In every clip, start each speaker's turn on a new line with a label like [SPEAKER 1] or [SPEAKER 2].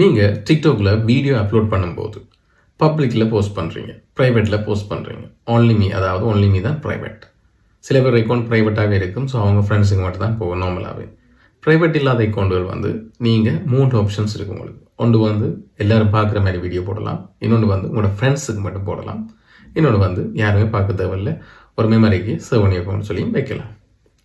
[SPEAKER 1] நீங்கள் டிக்டாக்ல video upload பண்ணும்போது பப்ளிக்கில் போஸ்ட் பண்ணுறீங்க ப்ரைவேட்டில் போஸ்ட் பண்ணுறீங்க only me அதாவது only me தான் ப்ரைவேட் சில பேர் அக்கௌண்ட் ப்ரைவேட்டாகவே இருக்கும் ஸோ அவங்க ஃப்ரெண்ட்ஸுக்கு மட்டும் தான் போகும் நார்மலாகவே ப்ரைவேட் இல்லாத அக்கௌண்ட்டுகள் வந்து நீங்கள் மூன்று ஆப்ஷன்ஸ் இருக்குது உங்களுக்கு. ஒன்று வந்து எல்லோரும் பார்க்குற மாதிரி வீடியோ போடலாம். இன்னொன்று வந்து உங்களோட ஃப்ரெண்ட்ஸுக்கு மட்டும் போடலாம். இன்னொன்று வந்து யாருமே பார்க்க தேவையில்ல. ஒரு மெமரிக்கு சேவ் பண்ணி வைக்கணும்னு சொல்லி வைக்கலாம்.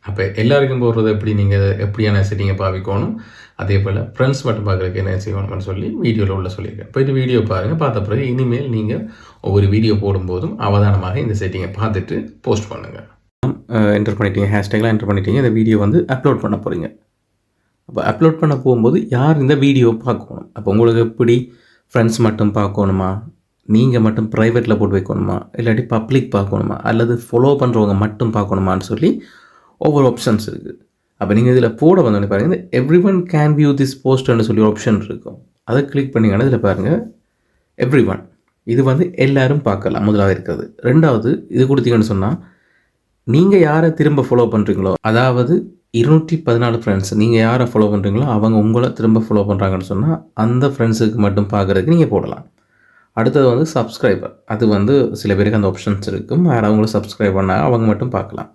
[SPEAKER 1] அப்போ எல்லாருக்கும் போடுறது எப்படி நீங்கள் எப்படியான செட்டிங்கை பாவிக்கணும்? அதே போல் ஃப்ரெண்ட்ஸ் மட்டும் பார்க்குறதுக்கு என்ன செய்யணும்னு சொல்லி வீடியோவில் உள்ள சொல்லியிருக்கேன். போயிட்டு வீடியோ பாருங்கள் பார்த்த பிறகு இனிமேல் நீங்கள் ஒவ்வொரு வீடியோ போடும்போதும் அவதானமாக இந்த செட்டிங்கை பார்த்துட்டு போஸ்ட் பண்ணுங்கள் என்டர் பண்ணிட்டீங்க. ஹேஷ்டேக்லாம் என்டர் பண்ணிட்டீங்க. இந்த வீடியோ வந்து அப்லோட் பண்ண போகிறீங்க அப்போ அப்லோட் பண்ண போகும்போது யார் இந்த வீடியோ பார்க்கணும்? அப்போ உங்களுக்கு எப்படி ஃப்ரெண்ட்ஸ் மட்டும் பார்க்கணுமா? நீங்கள் மட்டும் ப்ரைவேட்டில் போட்டு வைக்கணுமா? இல்லாட்டி பப்ளிக் பார்க்கணுமா? அல்லது ஃபாலோ பண்ணுறவங்க மட்டும் பார்க்கணுமான்னு சொல்லி ஒவ்வொரு ஆப்ஷன்ஸ் இருக்குது அப்போ நீங்கள் இதில் போட வந்தோடனே பாருங்கள் every one can view this போஸ்ட்னு சொல்லி ஒரு ஆப்ஷன் இருக்கும். அதை கிளிக் பண்ணிங்கன்னா இதில் பாருங்கள் எவ்ரி ஒன் இது வந்து எல்லோரும் பார்க்கலாம் முதலாக இருக்கிறது. ரெண்டாவது இது கொடுத்தீங்கன்னு சொன்னால் நீங்கள் யாரை திரும்ப ஃபாலோ பண்ணுறீங்களோ அதாவது இருநூற்றி பதினாலு ஃப்ரெண்ட்ஸ் நீங்கள் யாரை ஃபாலோ பண்ணுறீங்களோ அவங்க உங்களை திரும்ப ஃபாலோ பண்ணுறாங்கன்னு சொன்னால் அந்த ஃப்ரெண்ட்ஸுக்கு மட்டும் பார்க்குறதுக்கு நீங்கள் போடலாம். அடுத்தது வந்து சப்ஸ்கிரைபர் அது வந்து சில பேருக்கு அந்த ஆப்ஷன்ஸ் இருக்கும். யார் அவங்கள சப்ஸ்கிரைப் பண்ணால் அவங்க மட்டும் பார்க்கலாம்.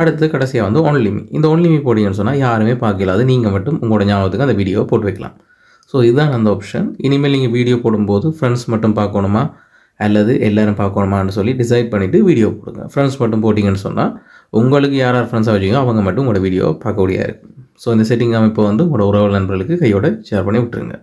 [SPEAKER 1] அடுத்து கடைசியாக வந்து ஒன்லிமி இந்த ஒன்லிமி போட்டிங்கன்னு சொன்னால் யாருமே பார்க்கல. அது நீங்கள் மட்டும் உங்களோட ஞாபகத்துக்கு அந்த வீடியோவை போட்டு வைக்கலாம். ஸோ இதுதான் அந்த ஆப்ஷன் இனிமேல் நீங்கள் வீடியோ போடும்போது ஃப்ரெண்ட்ஸ் மட்டும் பார்க்கணுமா? அல்லது எல்லோரும் பார்க்கணுமான்னு சொல்லி டிசைட் பண்ணிவிட்டு வீடியோ போடுங்க. ஃப்ரெண்ட்ஸ் மட்டும் போட்டிங்கன்னு சொன்னால் உங்களுக்கு யார் யார் ஃப்ரெண்ட்ஸாக வச்சுக்கோ அவங்க மட்டும் உங்களோட வீடியோ பார்க்கக்கூடியதாக இருக்கும். ஸோ இந்த செட்டிங் அமைப்பை வந்து உங்களோட உறவு நண்பர்களுக்கு கையோட ஷேர் பண்ணி விட்டுருங்க.